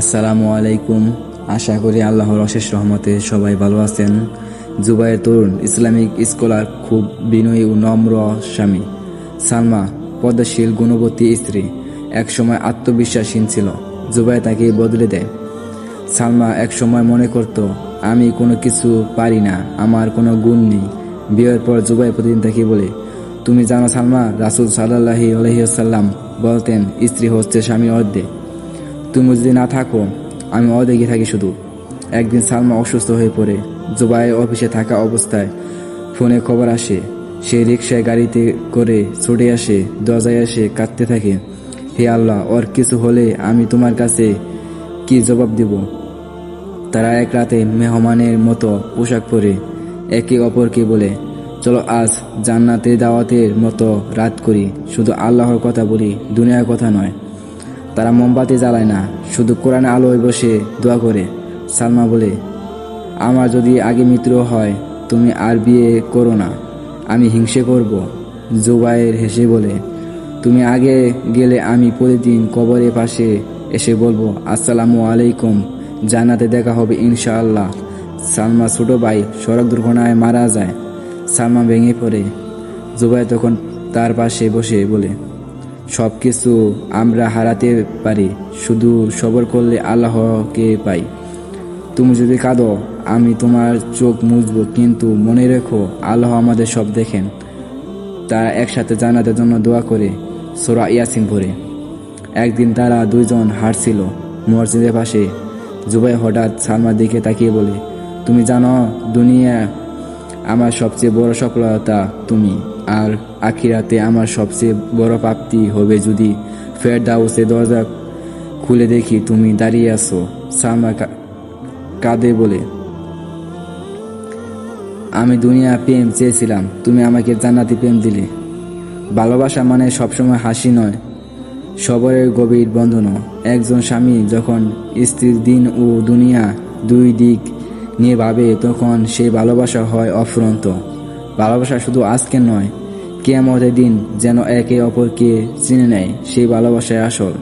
আসসালামু আলাইকুম। আশা করি আল্লাহর অশেষ রহমতে সবাই ভালো আছেন। জুবাইয়ের তরুণ ইসলামিক স্কলার, খুব বিনয়ী ও নম্র স্বামী। সালমা, পদ্মশীল, গুণবতী স্ত্রী, একসময় আত্মবিশ্বাসহীন ছিল। জুবাই তাকে বদলে দেয়। সালমা একসময় মনে করত, আমি কোনো কিছু পারি না, আমার কোনো গুণ নেই। বিয়ের পর জুবাই প্রতিদিন তাকে বলে, তুমি জানো সালমা, রাসুল সাল্লাহি আলহিহাল্লাম বলতেন, স্ত্রী হচ্ছে স্বামী অর্ধে। তুমি যদি না থাকো, আমি অদেখে থাকি শুধু। একদিন সালমা অসুস্থ হয়ে পড়ে। জুবাই অফিসে থাকা অবস্থায় ফোনে খবর আসে, সে রিক্সায় গাড়িতে করে ছুটে আসে, দরজায় এসে কাঁদতে থাকে। হে আল্লাহ, ওর কিছু হলে আমি তোমার কাছে কি জবাব দেব? তারা এক রাতে মেহমানের মতো পোশাক পরে একে অপরকে বলে চলো আজ জান্নাতে দাওয়াতের মতো রাত করি। শুধু আল্লাহর কথা বলি, দুনিয়ার কথা নয়। তারা মোমবাতি জ্বালায় না, শুধু কোরআন আলোয় বসে দোয়া করে। সালমা বলে, আমার যদি আগে মিত্র হয়, তুমি আর বিয়ে করো না। আমি হিংসে করব। জুবাইর হেসে বলে, তুমি আগে গেলে আমি প্রতিদিন কবরের পাশে এসে বলব, আসসালামু আলাইকুম, জান্নাতে দেখা হবে ইনশাআল্লাহ। সালমা ছোট ভাই সড়ক দুর্ঘটনায় মারা যায়। সালমা ভেঙে পড়ে। জুবাই তখন তার পাশে বসে বলে সব কিছু আমরা হারাতে পারি, শুধু সবর করলে আল্লাহকে পাই। তুমি যদি কাঁদো, আমি তোমার চোখ মুছব, কিন্তু মনে রেখো, আল্লাহ আমাদের সব দেখেন। তারা একসাথে জানাতের জন্য দোয়া করে সোরা ইয়াসিন পড়ে। একদিন তারা দুইজন হাঁটছিল মসজিদের পাশে। জুবাই হঠাৎ সালমার দিকে তাকিয়ে বলে, তুমি জানো, দুনিয়া আমার সবচেয়ে বড় সফলতা তুমি। আর আখিরাতে আমার সবচেয়ে বড় প্রাপ্তি হবে যদি ফের দাউসে দরজা খুলে দেখি তুমি দাঁড়িয়ে আছো, সালমা কা- কাঁদে বলে। আমি দুনিয়া প্রেম চেয়েছিলাম, তুমি আমাকে জান্নাতি প্রেম দিলে। ভালোবাসা মানে সবসময় হাসি নয়, সবরের গভীর বন্ধনও। একজন স্বামী যখন স্ত্রীর দিন ও দুনিয়া দুই দিক নিয়ে ভাবে তখন সেই ভালোবাসা হয় অফুরন্ত। ভালোবাসা শুধু আজকে নয়, কেয়ামতের দিন যেন একে অপরকে চিনে নেয় সেই ভালোবাসায় আসল।